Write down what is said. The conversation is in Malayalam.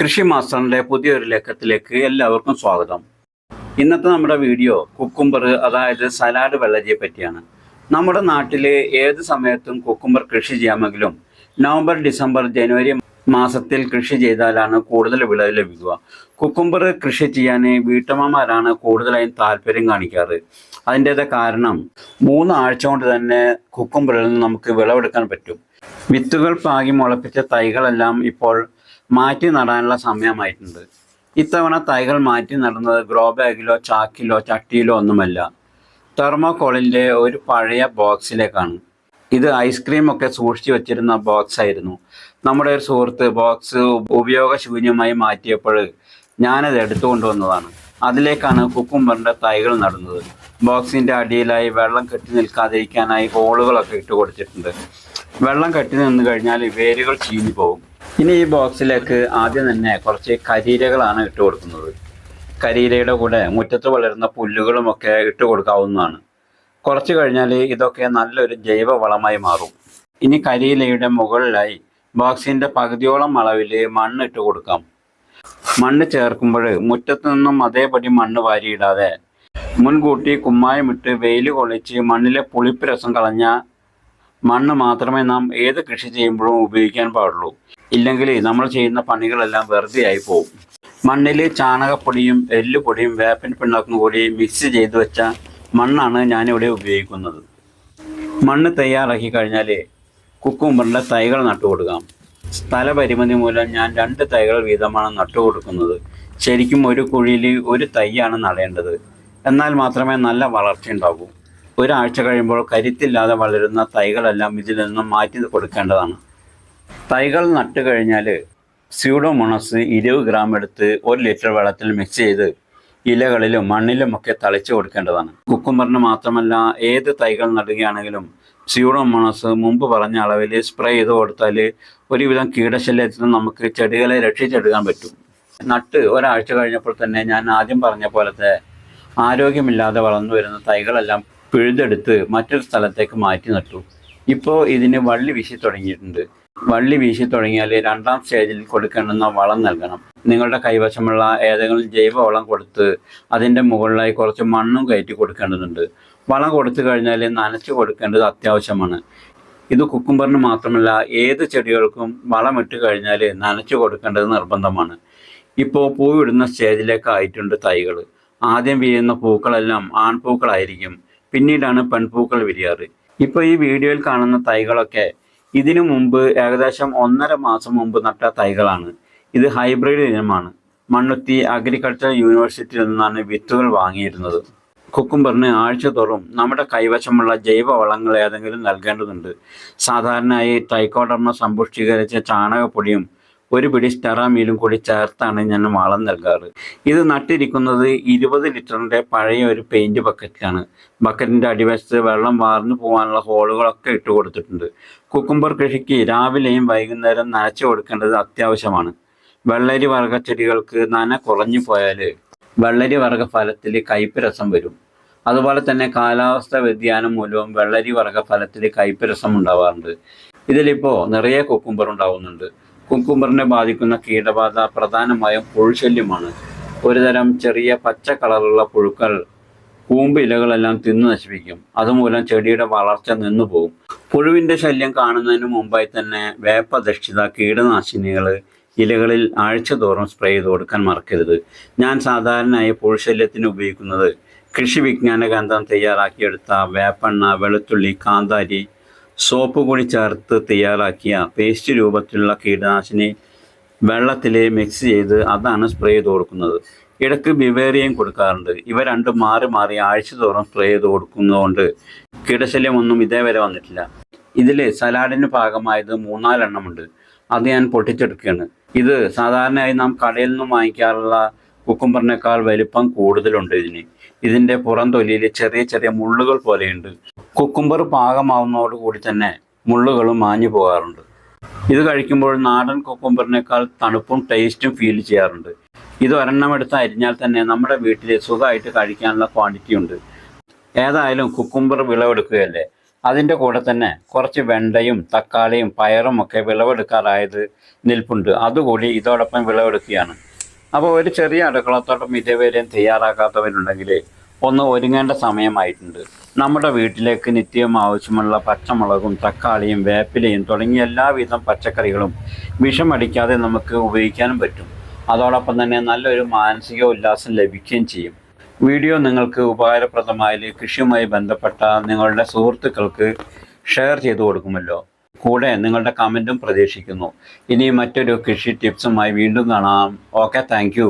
കൃഷി മാസ്റ്ററിന്റെ പുതിയൊരു ലേഖത്തിലേക്ക് എല്ലാവർക്കും സ്വാഗതം. ഇന്നത്തെ നമ്മുടെ വീഡിയോ കുക്കുംബർ അതായത് സലാഡ് വെള്ളരിയെ പറ്റിയാണ്. നമ്മുടെ നാട്ടിൽ ഏത് സമയത്തും കുക്കുംബർ കൃഷി ചെയ്യാമെങ്കിലും നവംബർ ഡിസംബർ ജനുവരി മാസത്തിൽ കൃഷി ചെയ്താലാണ് കൂടുതൽ വിളവ് ലഭിക്കുക. കുക്കുംബർ കൃഷി ചെയ്യാൻ വീട്ടമ്മമാരാണ് കൂടുതലായും താല്പര്യം കാണിക്കാറ്. അതിന്റെതായ കാരണം മൂന്ന് ആഴ്ച കൊണ്ട് തന്നെ കുക്കുംബറിൽ നിന്ന് നമുക്ക് വിളവെടുക്കാൻ പറ്റും. വിത്തുകൾ പാകി മുളപ്പിച്ച തൈകളെല്ലാം ഇപ്പോൾ മാറ്റി നടാനുള്ള സമയമായിട്ടുണ്ട്. ഇത്തവണ തൈകൾ മാറ്റി നടുന്നത് ഗ്രോ ബാഗിലോ ചാക്കിലോ ചട്ടിയിലോ ഒന്നുമല്ല. തെർമോകോളിന്റെ ഒരു പഴയ ബോക്സിലേക്കാണ്. ഇത് ഐസ്ക്രീം ഒക്കെ സൂക്ഷിച്ചു വെച്ചിരുന്ന ബോക്സ് ആയിരുന്നു. നമ്മുടെ ഒരു സുഹൃത്ത് ബോക്സ് ഉപയോഗശൂന്യമായി മാറ്റിയപ്പോൾ ഞാനത് എടുത്തു കൊണ്ടുവന്നതാണ് അതിലേക്കാണ് കുക്കുംബറിന്റെ തൈകൾ നടുന്നത്. ബോക്സിന്റെ അടിയിലായി വെള്ളം കെട്ടി നിൽക്കാതിരിക്കാനായി ഹോളുകളൊക്കെ ഇട്ട് കൊടുത്തിട്ടുണ്ട്. വെള്ളം കെട്ടി നിന്ന് കഴിഞ്ഞാൽ വേരുകൾ ചീഞ്ഞു പോകും. ഇനി ഈ ബോക്സിലേക്ക് ആദ്യം തന്നെ കുറച്ച് കരിയിലകളാണ് ഇട്ട് കൊടുക്കുന്നത്. കരിയിലയുടെ കൂടെ മുറ്റത്ത് വളരുന്ന പുല്ലുകളുമൊക്കെ ഇട്ട് കൊടുക്കാവുന്നതാണ്. കുറച്ച് കഴിഞ്ഞാൽ ഇതൊക്കെ നല്ലൊരു ജൈവ വളമായി മാറും. ഇനി കരിയിലയുടെ മുകളിലായി ബോക്സിന്റെ പകുതിയോളം അളവിൽ മണ്ണ് ഇട്ട് കൊടുക്കാം. മണ്ണ് ചേർക്കുമ്പോൾ മുറ്റത്ത് നിന്നും അതേപടി മണ്ണ് വാരിയിടാതെ മുൻകൂട്ടി കുമ്മായമിട്ട് വെയിൽ കൊള്ളിച്ച് മണ്ണിലെ പുളിപ്പ് രസം കളഞ്ഞ മണ്ണ് മാത്രമേ നാം ഏത് കൃഷി ചെയ്യുമ്പോഴും ഉപയോഗിക്കാൻ പാടുള്ളൂ. ഇല്ലെങ്കിൽ നമ്മൾ ചെയ്യുന്ന പണികളെല്ലാം വെറുതെ ആയി പോകും. മണ്ണിൽ ചാണകപ്പൊടിയും എല്ലുപൊടിയും വേപ്പൻ പിണ്ണാക്കും കൂടി മിക്സ് ചെയ്ത് വെച്ച മണ്ണാണ് ഞാനിവിടെ ഉപയോഗിക്കുന്നത്. മണ്ണ് തയ്യാറാക്കി കഴിഞ്ഞാൽ കുക്കുമ്പറിന്റെ തൈകൾ നട്ടുകൊടുക്കാം സ്ഥലപരിമിതി മൂലം ഞാൻ രണ്ട് തൈകൾ വീതമാണ് നട്ടുകൊടുക്കുന്നത് ശരിക്കും ഒരു കുഴിയിൽ ഒരു തൈയാണ് നടേണ്ടത്. എന്നാൽ മാത്രമേ നല്ല വളർച്ച ഉണ്ടാകൂ. ഒരാഴ്ച കഴിയുമ്പോൾ കരുത്തില്ലാതെ വളരുന്ന തൈകളെല്ലാം ഇതിൽ നിന്നും മാറ്റി കൊടുക്കേണ്ടതാണ്. തൈകൾ നട്ടു കഴിഞ്ഞാൽ സ്യൂഡോമോണസ് ഇരുപത് ഗ്രാം എടുത്ത് ഒരു ലിറ്റർ വെള്ളത്തിൽ മിക്സ് ചെയ്ത് ഇലകളിലും മണ്ണിലും ഒക്കെ തളിച്ചു കൊടുക്കേണ്ടതാണ്. കുക്കുംബറിന് മാത്രമല്ല ഏത് തൈകൾ നടുകയാണെങ്കിലും സ്യൂഡോമോണസ് മുമ്പ് പറഞ്ഞ അളവിൽ സ്പ്രേ ചെയ്ത് കൊടുത്താൽ ഒരുവിധം കീടശല്യത്തിൽ നമുക്ക് ചെടികളെ രക്ഷിച്ചെടുക്കാൻ പറ്റും. നട്ട് ഒരാഴ്ച കഴിഞ്ഞപ്പോൾ തന്നെ ഞാൻ ആദ്യം പറഞ്ഞ പോലത്തെ ആരോഗ്യമില്ലാതെ വളർന്നു വരുന്ന തൈകളെല്ലാം പിഴുതെടുത്ത് മറ്റൊരു സ്ഥലത്തേക്ക് മാറ്റി നട്ടു. ഇപ്പോൾ ഇതിന് വള്ളി വീശി തുടങ്ങിയിട്ടുണ്ട്. വള്ളി വീശി തുടങ്ങിയാൽ രണ്ടാം സ്റ്റേജിൽ കൊടുക്കേണ്ടുന്ന വളം നൽകണം. നിങ്ങളുടെ കൈവശമുള്ള ഏതെങ്കിലും ജൈവ വളം കൊടുത്ത് അതിന്റെ മുകളിലായി കുറച്ച് മണ്ണും കയറ്റി കൊടുക്കേണ്ടതുണ്ട്. വളം കൊടുത്തു കഴിഞ്ഞാൽ നനച്ചു കൊടുക്കേണ്ടത് അത്യാവശ്യമാണ്. ഇത് കുക്കുംബറിന് മാത്രമല്ല ഏത് ചെടികൾക്കും വളമിട്ട് കഴിഞ്ഞാൽ നനച്ചു കൊടുക്കേണ്ടത് നിർബന്ധമാണ്. ഇപ്പോൾ പൂവിടുന്ന സ്റ്റേജിലേക്ക് ആയിട്ടുണ്ട് തൈകൾ. ആദ്യം വീഴുന്ന പൂക്കളെല്ലാം ആൺപൂക്കളായിരിക്കും. പിന്നീടാണ് പെൺപൂക്കൾ വിരിയാറ്. ഇപ്പോൾ ഈ വീഡിയോയിൽ കാണുന്ന തൈകളൊക്കെ ഇതിനു മുമ്പ് ഏകദേശം ഒന്നര മാസം മുമ്പ് നട്ട തൈകളാണ്. ഇത് ഹൈബ്രിഡ് ഇനമാണ്. മണ്ണുത്തി അഗ്രികൾച്ചർ യൂണിവേഴ്സിറ്റിയിൽ നിന്നാണ് വിത്തുകൾ വാങ്ങിയിരുന്നത്. കുക്കുംബറിന് ആഴ്ചതോറും നമ്മുടെ കൈവശമുള്ള ജൈവ വളങ്ങൾ ഏതെങ്കിലും നൽകേണ്ടതുണ്ട്. സാധാരണയായി തൈക്കോടർമ്മ സമ്പുഷ്ടീകരിച്ച ചാണകപ്പൊടിയും ഒരു പിടി സ്റ്റെറാമീലും കൂടി ചേർത്താണ് ഞാൻ വളം നൽകാറ്. ഇത് നട്ടിരിക്കുന്നത് ഇരുപത് ലിറ്ററിന്റെ പഴയ ഒരു പെയിന്റ് ബക്കറ്റിലാണ് ബക്കറ്റിന്റെ അടിവശത്ത് വെള്ളം വാർന്നു പോകാനുള്ള ഹോളുകളൊക്കെ ഇട്ട് കൊടുത്തിട്ടുണ്ട്. കുക്കുംബർ കൃഷിക്ക് രാവിലെയും വൈകുന്നേരം നനച്ചു കൊടുക്കേണ്ടത് അത്യാവശ്യമാണ്. വെള്ളരി വർഗ ചെടികൾക്ക് നന കുറഞ്ഞു പോയാൽ വെള്ളരി വർഗ ഫലത്തിൽ കയ്പ് രസം വരും. അതുപോലെ തന്നെ കാലാവസ്ഥ വ്യതിയാനം മൂലവും വെള്ളരി വർഗ ഫലത്തിൽ കയ്പ് രസം ഉണ്ടാവാറുണ്ട്. ഇതിലിപ്പോൾ നിറയെ കുക്കുംബർ ഉണ്ടാവുന്നുണ്ട്. കുക്കുംബറിനെ ബാധിക്കുന്ന കീടബാധ പ്രധാനമായും പുഴുശല്യമാണ്. ഒരുതരം ചെറിയ പച്ച കളറുള്ള പുഴുക്കൾ കൂമ്പ് ഇലകളെല്ലാം തിന്നു നശിപ്പിക്കും. അതുമൂലം ചെടിയുടെ വളർച്ച നിന്നുപോകും. പുഴുവിന്റെ ശല്യം കാണുന്നതിന് മുമ്പായി തന്നെ വേപ്പദക്ഷിത കീടനാശിനികൾ ഇലകളിൽ ആഴ്ചതോറും സ്പ്രേ ചെയ്ത് കൊടുക്കാൻ മറക്കരുത്. ഞാൻ സാധാരണയായി പുഴുശല്യത്തിന് ഉപയോഗിക്കുന്നത് കൃഷി വിജ്ഞാന കേന്ദ്രം തയ്യാറാക്കിയെടുത്ത വേപ്പെണ്ണ വെളുത്തുള്ളി കാന്താരി സോപ്പ് കൂടി ചേർത്ത് തയ്യാറാക്കിയ പേസ്റ്റ് രൂപത്തിലുള്ള കീടനാശിനി വെള്ളത്തിൽ മിക്സ് ചെയ്ത് അതാണ് സ്പ്രേ ചെയ്ത് കൊടുക്കുന്നത്. ഇടയ്ക്ക് ബിവേറിയയും കൊടുക്കാറുണ്ട്. ഇവ രണ്ടും മാറി മാറി ആഴ്ച തോറും സ്പ്രേ ചെയ്ത് കൊടുക്കുന്നതുകൊണ്ട് കീടശല്യമൊന്നും ഇതേവരെ വന്നിട്ടില്ല. ഇതിൽ സലാഡിന് പാകമായത് മൂന്നാലെണ്ണമുണ്ട്. അത് ഞാൻ പൊട്ടിച്ചെടുക്കുകയാണ്. ഇത് സാധാരണയായി നാം കടയിൽ നിന്നും വാങ്ങിക്കാറുള്ള കുക്കുംബറിനേക്കാൾ വലിപ്പം കൂടുതലുണ്ട് ഇതിന്. ഇതിന്റെ പുറം തൊലിയിൽ ചെറിയ ചെറിയ മുള്ളുകൾ പോലെയുണ്ട്. കുക്കുംബർ പാകമാവുന്നതോടുകൂടി തന്നെ മുള്ളുകളും മാഞ്ഞു പോകാറുണ്ട്. ഇത് കഴിക്കുമ്പോൾ നാടൻ കുക്കുംബറിനേക്കാൾ തണുപ്പും ടേസ്റ്റും ഫീൽ ചെയ്യാറുണ്ട്. ഇത് ഒരെണ്ണം എടുത്ത് അരിഞ്ഞാൽ തന്നെ നമ്മുടെ വീട്ടിൽ സുഖമായിട്ട് കഴിക്കാനുള്ള ക്വാണ്ടിറ്റി ഉണ്ട്. ഏതായാലും കുക്കുംബർ വിളവെടുക്കുകയല്ലേ? അതിന്റെ കൂടെ തന്നെ കുറച്ച് വെണ്ടയും തക്കാളിയും പയറും ഒക്കെ വിളവെടുക്കാറായത് നിൽപ്പുണ്ട്. അതുകൂടി ഇതോടൊപ്പം വിളവെടുക്കുകയാണ്. അപ്പോൾ ഒരു ചെറിയ അടുക്കളത്തോട്ടം ഇതേവരെയും തയ്യാറാക്കാത്തവരുണ്ടെങ്കിൽ ഒന്ന് ഒരുങ്ങേണ്ട സമയമായിട്ടുണ്ട്. നമ്മുടെ വീട്ടിലേക്ക് നിത്യം ആവശ്യമുള്ള പച്ചമുളകും തക്കാളിയും വേപ്പിലയും തുടങ്ങിയ എല്ലാവിധം പച്ചക്കറികളും വിഷമടിക്കാതെ നമുക്ക് ഉപയോഗിക്കാനും പറ്റും. അതോടൊപ്പം തന്നെ നല്ലൊരു മാനസിക ഉല്ലാസം ലഭിക്കുകയും ചെയ്യും. വീഡിയോ നിങ്ങൾക്ക് ഉപകാരപ്രദമായാൽ കൃഷിയുമായി ബന്ധപ്പെട്ട നിങ്ങളുടെ സുഹൃത്തുക്കൾക്ക് ഷെയർ ചെയ്തു കൊടുക്കുമല്ലോ. കൂടെ നിങ്ങളുടെ കമന്റും പ്രതീക്ഷിക്കുന്നു. ഇനി മറ്റൊരു കൃഷി ടിപ്സുമായി വീണ്ടും കാണാം. Okay thank